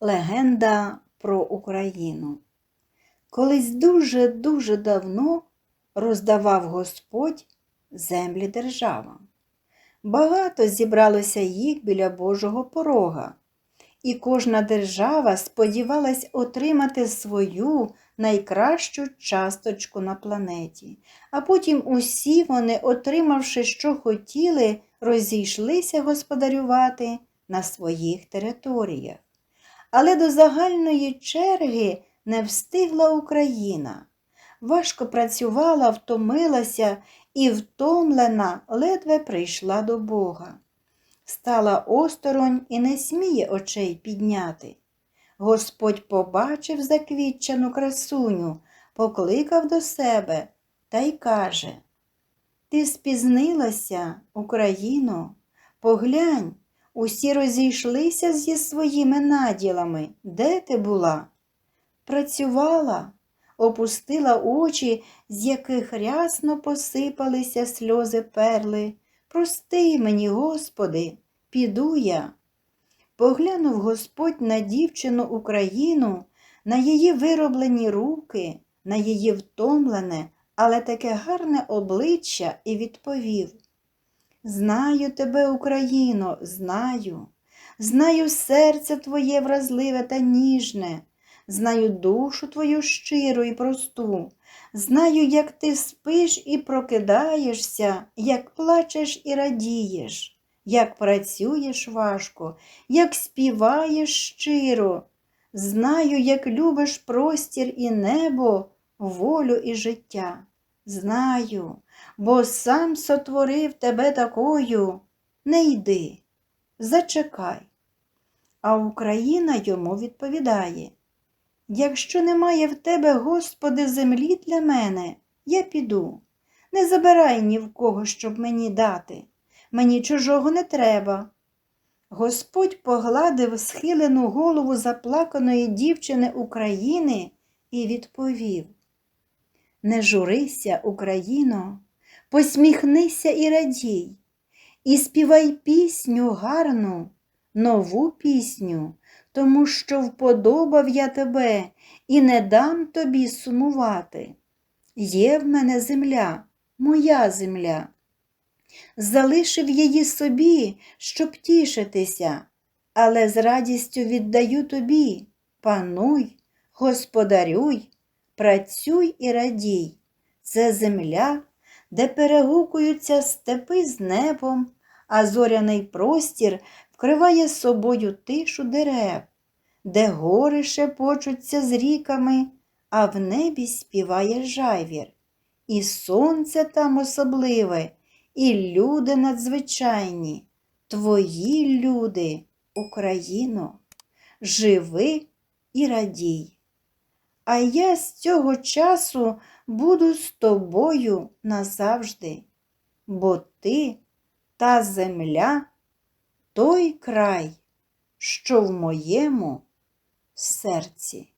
Легенда про Україну. Колись дуже-дуже давно роздавав Господь землі державам. Багато зібралося їх біля Божого порога, і кожна держава сподівалась отримати свою найкращу часточку на планеті, а потім усі вони, отримавши, що хотіли, розійшлися господарювати на своїх територіях. Але до загальної черги не встигла Україна. Важко працювала, втомилася і втомлена ледве прийшла до Бога. Стала осторонь і не сміє очей підняти. Господь побачив заквітчану красуню, покликав до себе та й каже Ти спізнилася, Україно, поглянь, усі розійшлися зі своїми наділами. Де ти була? Працювала, опустила очі, з яких рясно посипалися сльози перли. Прости мені, Господи, піду я. Поглянув Господь на дівчину Україну, на її вироблені руки, на її втомлене, але таке гарне обличчя і відповів Знаю тебе, Україно, знаю, знаю серце твоє вразливе та ніжне, знаю душу твою щиру і просту, знаю, як ти спиш і прокидаєшся, як плачеш і радієш, як працюєш важко, як співаєш щиро. Знаю, як любиш простір і небо, волю і життя. Знаю, бо сам сотворив тебе такою. Не йди, зачекай. А Україна йому відповідає Якщо немає в тебе, Господи, землі для мене, я піду. Не забирай ні в кого, щоб мені дати. Мені чужого не треба. Господь погладив схилену голову заплаканої дівчини України і відповів Не журися, Україно, посміхнися і радій, і співай пісню гарну, нову пісню, тому що вподобав я тебе і не дам тобі сумувати. Є в мене земля, моя земля. Залишив її собі, щоб тішитися, але з радістю віддаю тобі. Пануй, господарюй, працюй і радій. Це земля, де перегукуються степи з небом, а зоряний простір вкриває собою тишу дерев, де гори шепочуться з ріками, а в небі співає жайвір. І сонце там особливе, і люди надзвичайні, твої люди, Україно, живи і радій. А я з цього часу буду з тобою назавжди, бо ти та земля, той край, що в моєму серці.